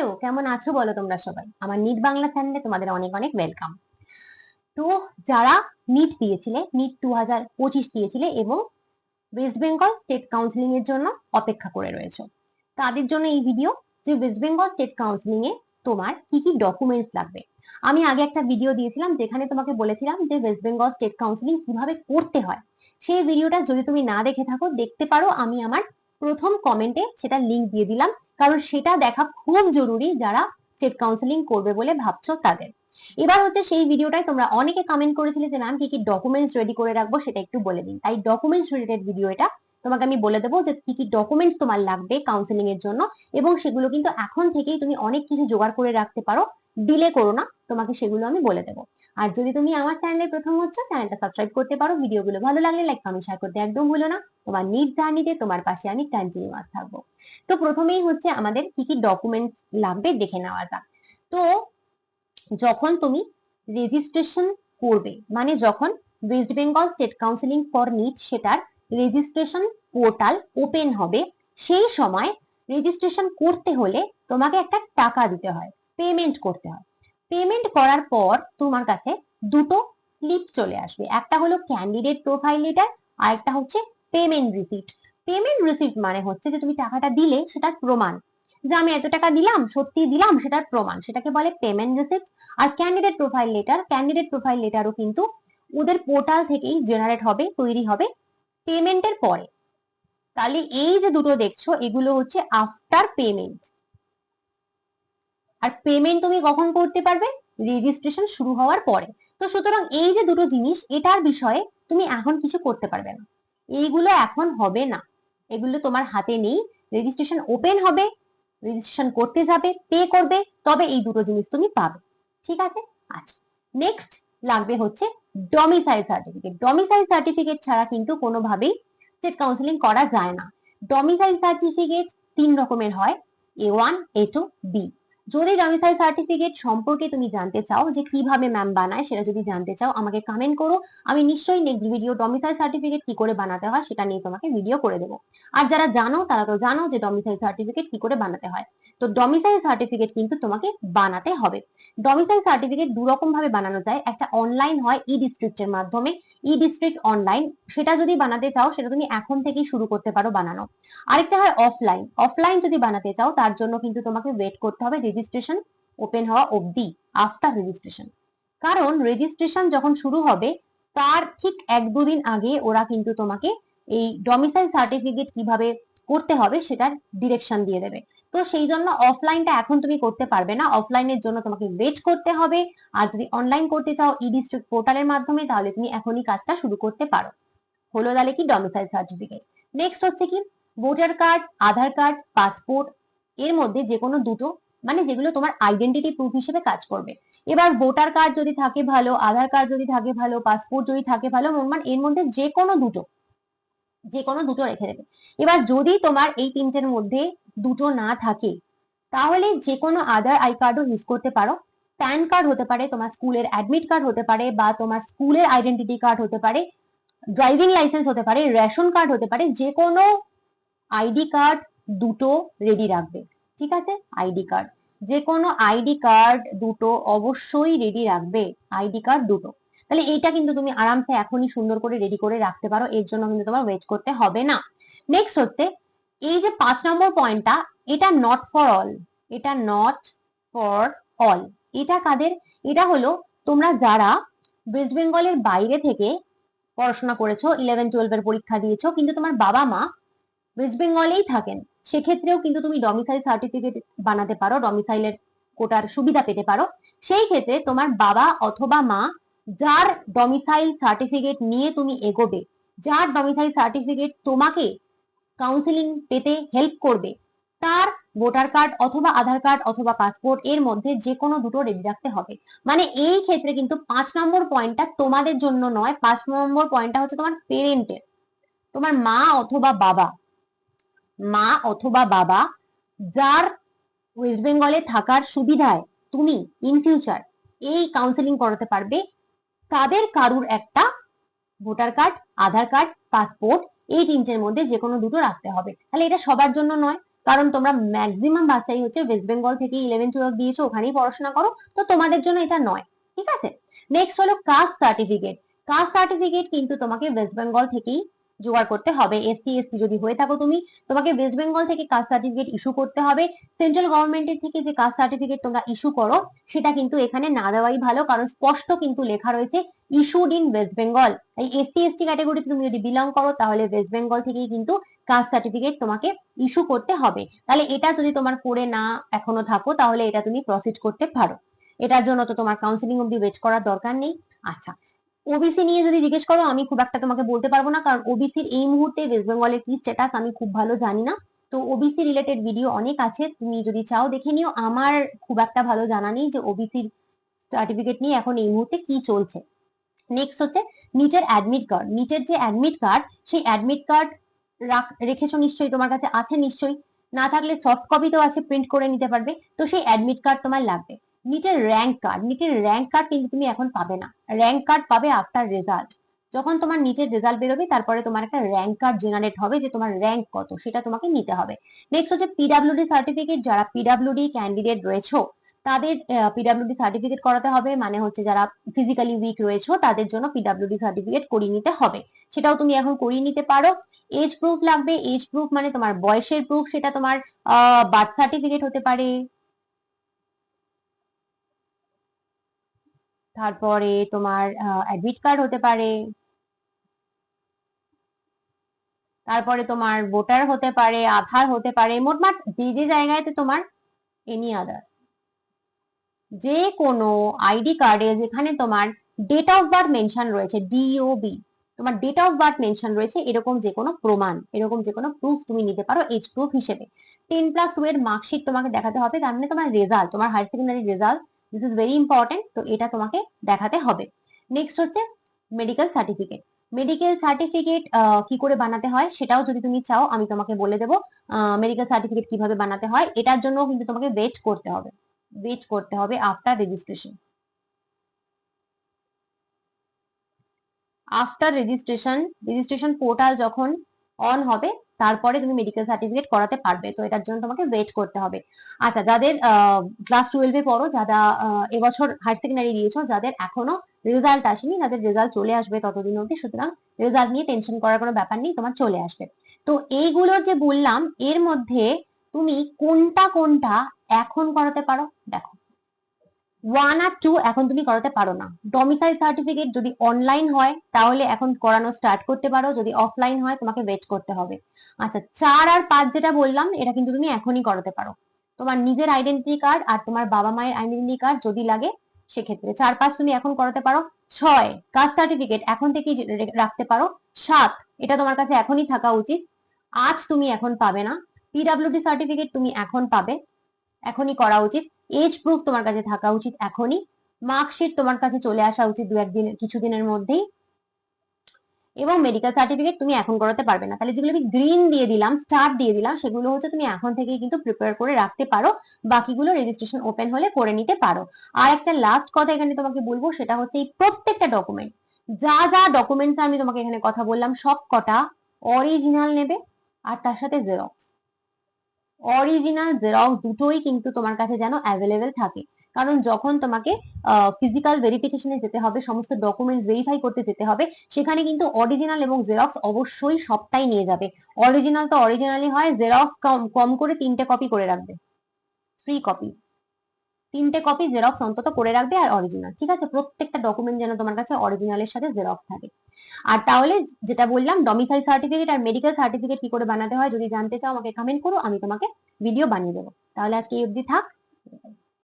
Hello কেমন আছো বলো তোমরা সবাই? আমার নিট বাংলা চ্যানেলে তোমাদের অনেক অনেক ওয়েলকাম তো যারা নিট দিয়েছিলে, নিট দু হাজার পঁচিশ দিয়েছিলে এবং ওয়েস্ট বেঙ্গল স্টেট কাউন্সিলিং এর জন্য অপেক্ষা করে রয়েছে, তাদের জন্য এই ভিডিও যে ওয়েস্ট বেঙ্গল স্টেট কাউন্সিলিং এ তোমার কি কি ডকুমেন্টস লাগবে? আমি আগে একটা ভিডিও দিয়েছিলাম যেখানে তোমাকে বলেছিলাম যে ওয়েস্ট বেঙ্গল স্টেট কাউন্সিলিং কীভাবে করতে হয়। সেই ভিডিওটা যদি তুমি না দেখে থাকো, দেখতে পারো আমি আমার প্রথম কমেন্টে সেটা লিংক দিয়ে দিলাম। কারণ সেটা দেখা খুব জরুরি যারা স্টেট কাউন্সিলিং করবে বলে ভাবছ তাদের। এবার হচ্ছে সেই ভিডিওটাই তোমরা অনেকে কমেন্ট করেছিলে যে ম্যাম কি কি ডকুমেন্টস রেডি করে রাখব সেটা একটু বলে দিন। তাই ডকুমেন্টস রিলেটেড ভিডিও এটা তোমাকে আমি বলে দেবো যে, কি কি ডকুমেন্টস তোমার লাগবে কাউন্সিলিং এর জন্য। এবং সেগুলো কিন্তু এখন থেকেই তুমি অনেক কিছু জোগাড় করে রাখতে পারো। ডিলে করো না, তোমাকে সেগুলো আমি বলে দেবো। আর যদি তুমি আমার চ্যানেলে প্রথম হচ্ছ চ্যানেলটা সাবস্ক্রাইব করতে পারো ভিডিওগুলো ভালো লাগলে লাইক কমেন্ট শেয়ার করতে একদম ভুলো না। তোমার নিট জার্নিতে তোমার পাশে আমি কন্টিনিউয়াস থাকব। তো প্রথমেই হচ্ছে আমাদের কি কি ডকুমেন্টস লাগবে দেখে নেওয়া যাক। তো যখন তুমি রেজিস্ট্রেশন করবে মানে যখন West Bengal state counselling for NEET সেটার রেজিস্ট্রেশন পোর্টাল ওপেন হবে, সেই সময় রেজিস্ট্রেশন করতে হলে তোমাকে একটা টাকা দিতে হয়। পেমেন্ট করতে হয়। পেমেন্ট করার পর তোমার কাছে দুটো স্লিপ চলে আসবে। একটা হলো ক্যান্ডিডেট প্রোফাইল লেটার আর একটা হচ্ছে পেমেন্ট রিসিপ্ট পেমেন্ট রিসিপ্ট মানে হচ্ছে যে তুমি টাকাটা দিলে সেটার প্রমাণ। যে আমি এত টাকা দিলাম সত্যি দিলাম, সেটার প্রমাণ। সেটাকে বলে পেমেন্ট রিসিপ্ট আর candidate profile letter candidate profile লেটারও কিন্তু ওদের পোর্টাল থেকেই জেনারেট হবে, তৈরি হবে পেমেন্টের পরে। তাহলে এই যে দুটো দেখছ, এগুলো হচ্ছে আফটার পেমেন্ট আর পেমেন্ট তুমি কখন করতে পারবে? রেজিস্ট্রেশন শুরু হওয়ার পরে। তো সুতরাং এই যে দুটো জিনিস, এটার বিষয়ে তুমি এখন কিছু করতে পারবে না। এইগুলো এখন হবে না। এগুলো তোমার হাতে নেই। রেজিস্ট্রেশন ওপেন হবে রেজিস্ট্রেশন করতে যাবে পে করবে, তবে এই দুটো জিনিস তুমি পাবে। ঠিক আছে? আচ্ছা নেক্সট লাগবে হচ্ছে ডমিসাইল সার্টিফিকেট ডমিসাইল সার্টিফিকেট ছাড়া কিন্তু কোনোভাবেই স্টেট কাউন্সিলিং করা যায় না। ডমিসাইল সার্টিফিকেট তিন রকমের হয় A one A two B যদি ডমিসাইল সার্টিফিকেট সম্পর্কে তুমি জানতে চাও যে কীভাবে ম্যাম বানায় সেটা যদি জানতে চাও, আমাকে কমেন্ট করো। আমি নিশ্চয়ই নেক্সট ভিডিও ডমিসাইল সার্টিফিকেট কি করে বানাতে হয় সেটা নিয়ে তোমাকে ভিডিও করে দেবো। আর যারা জানো, তারা তো জানো যে ডমিসাইল সার্টিফিকেট কি করে বানাতে হয়। তো ডমিসাইল সার্টিফিকেট কিন্তু তোমাকে বানাতে হবে। ডমিসাইল সার্টিফিকেট দু রকম ভাবে বানানো যায়। একটা অনলাইন হয় ই ডিস্ট্রিক্টের মাধ্যমে। ই ডিস্ট্রিক্ট অনলাইন সেটা যদি বানাতে চাও, সেটা তুমি এখন থেকেই শুরু করতে পারো বানানো। আরেকটা হয় অফলাইন অফলাইন যদি বানাতে চাও, তার জন্য কিন্তু তোমাকে ওয়েট করতে হবে। রেজিস্ট্রেশন ওপেন হওয়া অবধি আফটার রেজিস্ট্রেশন কারণ রেজিস্ট্রেশন যখন শুরু হবে, তার ঠিক এক দুদিন আগে ওরা কিন্তু তোমাকে এই ডমিসাইল সার্টিফিকেট কীভাবে করতে হবে সেটার ডিরেকশন দিয়ে দেবে। তো সেই জন্য অফলাইনটা এখন তুমি করতে পারবে না। অফলাইনের জন্য তোমাকে ওয়েট করতে হবে। আর যদি অনলাইন করতে চাও ই ডিস্ট্রিক্ট পোর্টালের মাধ্যমে, তাহলে তুমি এখনই কাজটা শুরু করতে পারো। হলো তাহলে কি? ডমিসাইল সার্টিফিকেট নেক্সট হচ্ছে কি? Voter card Aadhaar card passport এর মধ্যে যে কোনো দুটো মানে যেগুলো তোমার আইডেন্টিটি প্রুফ হিসেবে কাজ করবে। এবার ভোটার কার্ড যদি থাকে ভালো আধার কার্ড যদি থাকে ভালো পাসপোর্ট যদি থাকে ভালো মানে এর মধ্যে যে কোনো দুটো যে কোনো দুটো রেখে দেবে। এবার যদি তোমার এই তিনটের মধ্যে দুটো না থাকে, তাহলে যে কোনো আধার আই কার্ডও ইউজ করতে পারো। প্যান কার্ড হতে পারে, তোমার স্কুলের অ্যাডমিট কার্ড হতে পারে বা তোমার স্কুলের আইডেন্টিটি কার্ড হতে পারে ড্রাইভিং লাইসেন্স হতে পারে রেশন কার্ড হতে পারে যে কোনো আইডি কার্ড দুটো রেডি রাখবে। ঠিক আছে? আইডি কার্ড যে কোনো আইডি কার্ড দুটো অবশ্যই রেডি রাখবে। আইডি কার্ড দুটো। তাহলে এইটা কিন্তু তুমি আরামসে এখনই সুন্দর করে রেডি করে রাখতে পারো। এর জন্য কিন্তু তোমার ওয়েট করতে হবে না। নেক্সট হচ্ছে, এই যে পাঁচ নম্বর পয়েন্টটা এটা নট ফর অল এটা নট ফর অল এটা কাদের? এটা হলো তোমরা যারা ওয়েস্ট বেঙ্গলের বাইরে থেকে পড়াশোনা করেছ ইলেভেন টুয়েলভ এর পরীক্ষা দিয়েছ, কিন্তু তোমার বাবা মা ওয়েস্ট বেঙ্গলেই থাকেন। সেক্ষেত্রেও কিন্তু তুমি ডমিসাইল সার্টিফিকেট বানাতে পারো ডমিসাইলের কোটার সুবিধা পেতে পারো। সেই ক্ষেত্রে তোমার বাবা অথবা মা যার ডমিসাইল সার্টিফিকেট নিয়ে তুমি এগোবে, যার ডমিসাইল সার্টিফিকেট তোমাকে কাউন্সিলিং পেতে হেল্প করবে, তার ভোটার কার্ড অথবা আধার কার্ড অথবা পাসপোর্ট এর মধ্যে যে কোনো দুটো রেডি রাখতে হবে। মানে এই ক্ষেত্রে কিন্তু পাঁচ নম্বর পয়েন্টটা তোমাদের জন্য নয়, পাঁচ নম্বর পয়েন্টটা হচ্ছে তোমার পেরেন্টের তোমার মা অথবা বাবা মা অথবা বাবা যার ওয়েস্ট বেঙ্গলে থাকার সুবিধায় তুমি ইন ফিউচার এই কাউন্সিলিং করাতে পারবে। তাদের কারুর একটা voter card Aadhaar card passport এই তিনটের মধ্যে যে কোনো দুটো রাখতে হবে। তাহলে এটা সবার জন্য নয়, কারণ তোমরা ম্যাক্সিমাম বাচ্চাই হচ্ছে ওয়েস্ট বেঙ্গল থেকে ইলেভেন টুয়েলভ দিয়েছ, ওখানেই পড়াশোনা করো, তো তোমাদের জন্য এটা নয়, ঠিক আছে? নেক্সট হলো কাস্ট সার্টিফিকেট কাস্ট সার্টিফিকেট কিন্তু তোমাকে ওয়েস্ট বেঙ্গল থেকেই জোগাড় করতে হবে। এসসি এসটি যদি হয়ে থাকো তুমি, তোমাকে ওয়েস্ট বেঙ্গল থেকে কাস্ট সার্টিফিকেট ইস্যু করতে হবে। সেন্ট্রাল গভর্নমেন্টের থেকে যে কাস্ট সার্টিফিকেট তোমরা ইস্যু করো, সেটা কিন্তু এখানে না দেওয়াই ভালো, কারণ স্পষ্ট কিন্তু লেখা রয়েছে ইস্যুড ইন ওয়েস্ট বেঙ্গল এই এসসি এসটি ক্যাটাগরিতে তুমি যদি বিলং করো, তাহলে ওয়েস্ট বেঙ্গল থেকেই কিন্তু কাস্ট সার্টিফিকেট তোমাকে ইস্যু করতে হবে। তাহলে এটা যদি তোমার করে না এখনও থাকো, তাহলে এটা তুমি প্রসিড করতে পারো। এটার জন্য তো তোমার কাউন্সিলিং অব্দি ওয়েট করার দরকার নেই। আচ্ছা ওবিসি নিয়ে যদি জিজ্ঞেস করো, আমি খুব একটা তোমাকে বলতে পারব না, কারণ ওবিসির এই মুহূর্তে ওয়েস্ট বেঙ্গলের কি স্ট্যাটাস আমি খুব ভালো জানি না। তো ওবিসি রিলেটেড ভিডিও অনেক আছে, তুমি যদি চাও দেখে নিও। আমার খুব একটা ভালো জানা নেই যে ওবিসির সার্টিফিকেট নিয়ে এখন এই মুহূর্তে কি চলছে। নেক্সট হচ্ছে নিটের অ্যাডমিট কার্ড নিটের যে অ্যাডমিট কার্ড সেই অ্যাডমিট কার্ড রেখেছো নিশ্চয়ই, তোমার কাছে আছে নিশ্চয়ই। না থাকলে সফট কপি তো আছে প্রিন্ট করে নিতে পারবে। তো সেই অ্যাডমিট কার্ড তোমার লাগবে। নিটের র্যাঙ্ক কার্ড নিটের র্যাঙ্ক কার্ড কিন্তু তুমি এখন পাবে না। র্যাঙ্ক কার্ড পাবে আফটার রেজাল্ট যখন তোমার নিটের রেজাল্ট বেরোবে, তারপরে তোমার একটা র্যাঙ্ক কার্ড জেনারেট হবে যে তোমার র্যাঙ্ক কত, সেটা তোমাকে নিতে হবে। নেক্সট হচ্ছে পিডাব্লিউডি সার্টিফিকেট যারা পিডাব্লিউডি ক্যান্ডিডেট রয়েছে, তাদের পিডাব্লিউডি সার্টিফিকেট করাতে হবে। মানে হচ্ছে যারা ফিজিক্যালি উইক রয়েছে, তাদের জন্য পিডাব্লিউডি সার্টিফিকেট করিয়ে নিতে হবে। সেটাও তুমি এখন করিয়ে নিতে পারো। এজ প্রুফ লাগবে। এজ প্রুফ মানে তোমার বয়সের প্রুফ সেটা তোমার বার্থ সার্টিফিকেট হতে পারে। তারপরে তোমার অ্যাডমিট কার্ড হতে পারে। তারপরে তোমার ভোটার হতে পারে, আধার হতে পারে মোটমাট যে যে জায়গাতে তোমার এনি আদার যে কোনো আইডি কার্ডে যেখানে তোমার ডেট অফ বার্থ মেনশন রয়েছে ডিওবি তোমার ডেট অফ বার্থ মেনশন রয়েছে, এরকম যে কোনো প্রমাণ, এরকম যে কোনো প্রুফ তুমি নিতে পারো এজ প্রুফ হিসেবে। টেন প্লাস টু এর মার্কশিট তোমাকে দেখাতে হবে, তার মানে তোমার রেজাল্ট তোমার higher secondary result this is very important তো এটা তোমাকে দেখাতে হবে। নেক্সট হচ্ছে মেডিকেল সার্টিফিকেট মেডিকেল সার্টিফিকেট কি করে বানাতে হয় সেটাও যদি তুমি চাও, আমি তোমাকে বলে দেবো মেডিকেল সার্টিফিকেট কীভাবে বানাতে হয়, এটার জন্য কিন্তু তোমাকে ওয়েট করতে হবে। ওয়েট করতে হবে after registration after registration registration portal যখন অন হবে তারপরে তুমি মেডিকেল সার্টিফিকেট করাতে পারবে। তো এটার জন্য তোমাকে ওয়েট করতে হবে। আচ্ছা যাদের ক্লাস টুয়েলভে পড়ো, যারা এবছর হায়ার সেকেন্ডারি দিয়েছ, যাদের এখনও রেজাল্ট আসেনি তাদের রেজাল্ট চলে আসবে ততদিন অবধি, সুতরাং রেজাল্ট নিয়ে টেনশন করার কোনো ব্যাপার নেই, তোমার চলে আসবে। তো এইগুলোর যে বললাম, এর মধ্যে তুমি কোনটা কোনটা এখন করাতে পারো? দেখো ওয়ান আর টু এখন তুমি করাতে পারো না। ডমিসাইল সার্টিফিকেট যদি অনলাইন হয়, তাহলে এখন করানো স্টার্ট করতে পারো। যদি অফলাইন হয়, তোমাকে ওয়েট করতে হবে। আচ্ছা চার আর পাঁচ যেটা বললাম, এটা কিন্তু তুমি এখনই করাতে পারো। তোমার নিজের আইডেন্টি কার্ড আর তোমার বাবা মায়ের আইডেন্টি কার্ড যদি লাগে, সেক্ষেত্রে চার পাঁচ তুমি এখন করাতে পারো। ছয় কাস্ট সার্টিফিকেট এখন থেকেই রাখতে পারো। সাত, এটা তোমার কাছে এখনই থাকা উচিত। আট তুমি এখন পাবে না। পিডাব্লিউডি সার্টিফিকেট তুমি এখন পাবে। এখনই করা উচিত। এজ প্রুফ তোমার কাছে থাকা উচিত এখনই। মার্কশিট তোমার কাছে চলে আসা উচিত দু একদিন কিছুদিনের মধ্যেই। এবং মেডিকেল সার্টিফিকেট তুমি এখন করাতে পারবে না। তাহলে যেগুলো আমি গ্রিন দিয়ে দিলাম স্টার দিয়ে দিলাম, সেগুলো হচ্ছে তুমি এখন থেকেই কিন্তু প্রিপেয়ার করে রাখতে পারো। বাকিগুলো রেজিস্ট্রেশন ওপেন হলে করে নিতে পারো। আর একটা লাস্ট কথা এখানে তোমাকে বলব, সেটা হচ্ছে এই প্রত্যেকটা ডকুমেন্ট যা যা ডকুমেন্টস আমি তোমাকে এখানে কথা বললাম সব কটা অরিজিনাল নেবে, আর তার সাথে জেরক্স অরিজিনাল জেরক্স দুটোই কিন্তু তোমার কাছে যেন অ্যাভেলেবেল থাকে। কারণ যখন তোমাকে ফিজিক্যাল ভেরিফিকেশনে যেতে হবে, সমস্ত ডকুমেন্টস ভেরিফাই করতে যেতে হবে, সেখানে কিন্তু অরিজিনাল এবং জেরক্স অবশ্যই সবটাই নিয়ে যাবে। অরিজিনাল তো অরিজিনালই হয় জেরক্স কম করে তিনটে কপি করে রাখবে। থ্রি কপি তিনটে কপি জেরক্স অন্তত করে রাখবে আর অরিজিনাল ঠিক আছে? প্রত্যেকটা ডকুমেন্ট যেন তোমার কাছে অরিজিনালের সাথে জেরক্স থাকে। আর তাহলে যেটা বললাম ডমিসাইল সার্টিফিকেট আর মেডিকেল সার্টিফিকেট কি করে বানাতে হয়, যদি জানতে চাও আমাকে কমেন্ট করো, আমি তোমাকে ভিডিও বানিয়ে দেবো। তাহলে আজকে এই অবধি থাক।